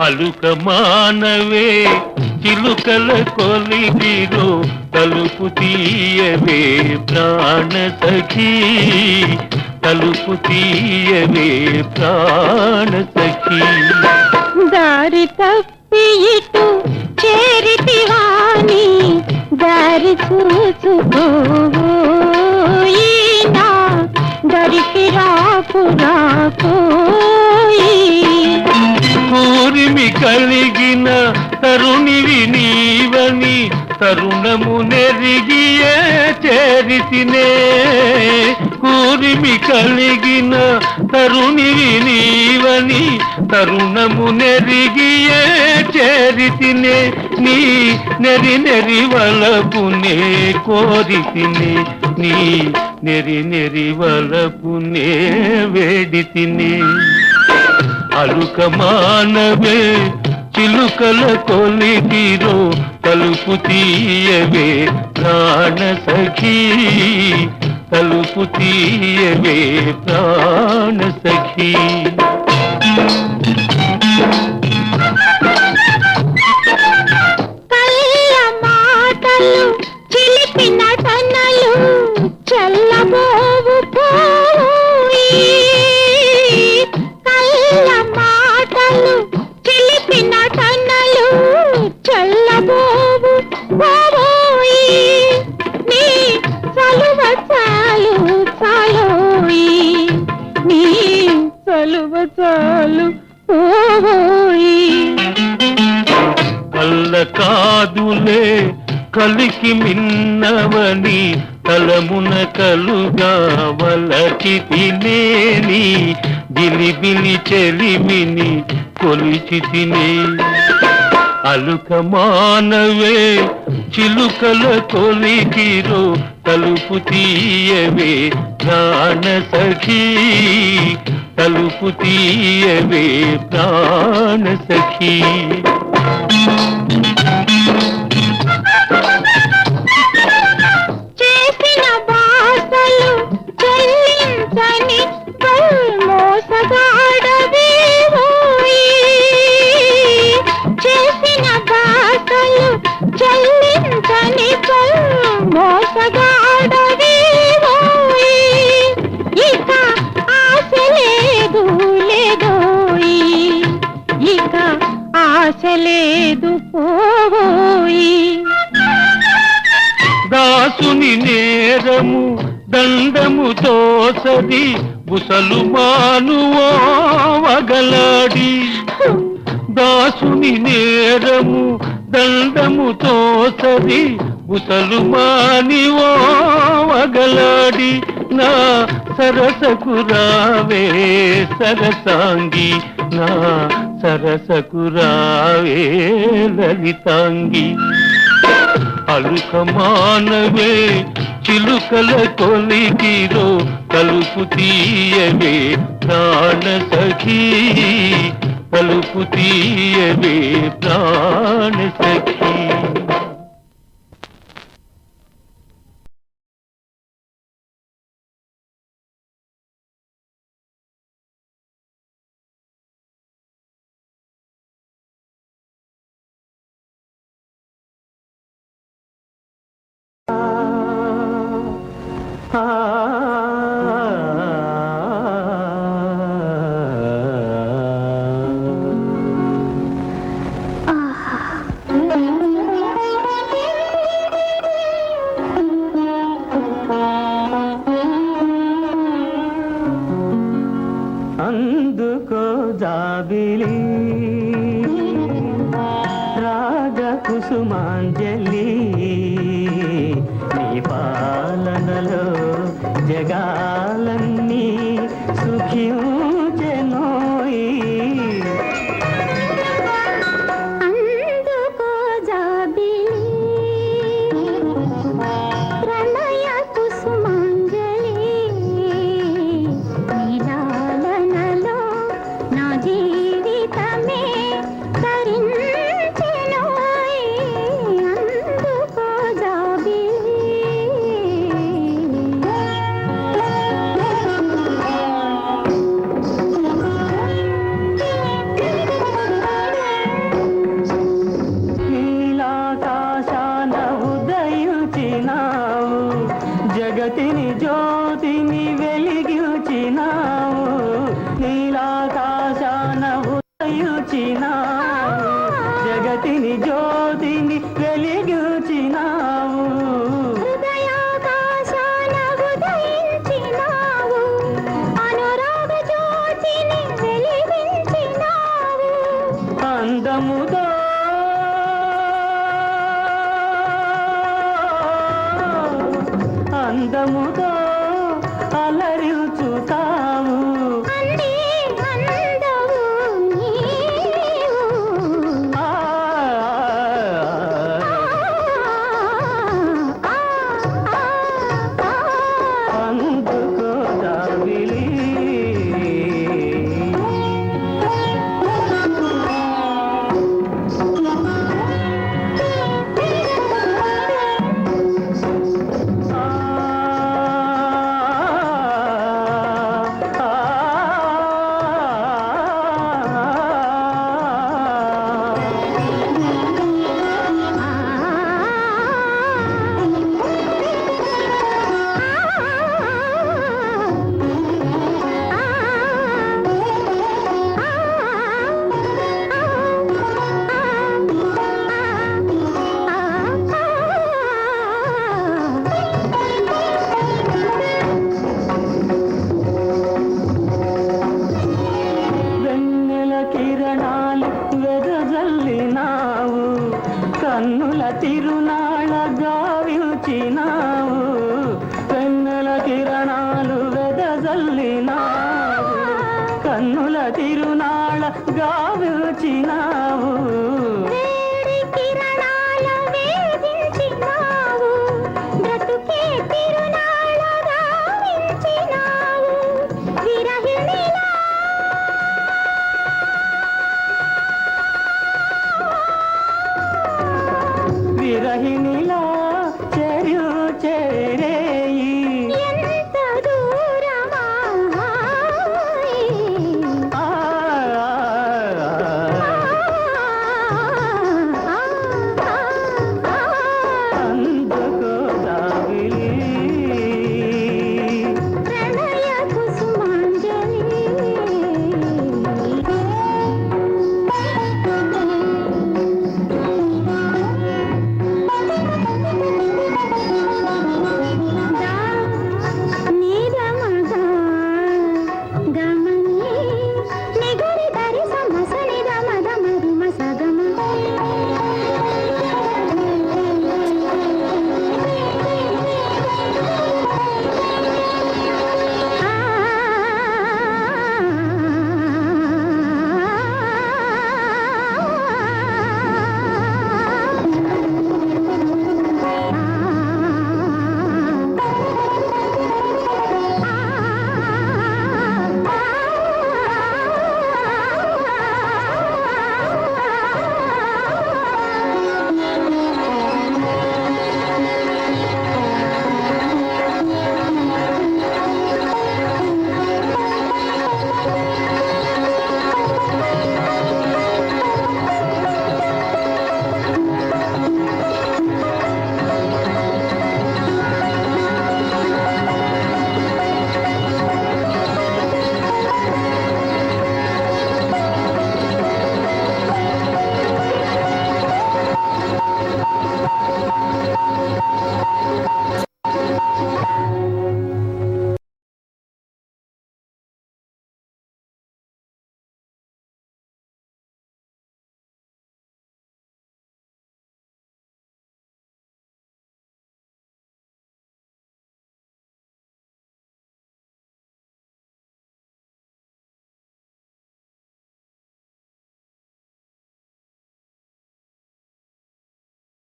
అలుక మానవే చిలుకల కొలిగిరు తలుపు తీయవే ప్రాణ సఖీ. తలుపు తీయవే ప్రాణ సఖీ. దారి తప్పి ఇటు చేరితివాని దారి చూసుకోయినా దరికి రాకు రాకోయి కలిగిన తరుణివి నీవని తరుణము నెరిగియే చేరితినే. కూరిమి కలిగిన తరుణివి నీవని తరుణము నెరిగియే చేరితినే. నీ నెరి నెరి వలపునే కోరితినే. నీ నెరి నెరి వలపునే వేడితినే. అలుక మానవే చిలుకల కొలిగిరో తలుపు తీయవే ప్రాణ సఖీ. తలుపు తీయవే ప్రాణ సఖీ. కాదులే కలికి మిన్నవని తలమున కలుగా వలచి తినేని గిలిబిలి చెలిమిని కొలిచి తినే. అలుక మానవే చిలుకల కొలికిరు తలుపు తీయవే ప్రాణ సఖీ. తలుపు తీయవే ప్రాణ సఖీ. Thank you. ముని నేరము దండము తోసది బుసలు మానువగలాడి దాసుని నేరము దండము తోసది బుసలు మానివగలాడి నా సరసకు రావే సరసాంగి నా సరసకు రావే లలితాంగి. అలుక మానవే చిలుకల కొలికిరో తలుపు తీయవే ప్రాణ సఖీ. తలుపు తీయవే ప్రాణ సఖీ. అందుకో జాబిలి? రాగ కుసుమాంజలి. నీ పాలనలో జగా তিনি জয়। తిరునాళ గావించినావు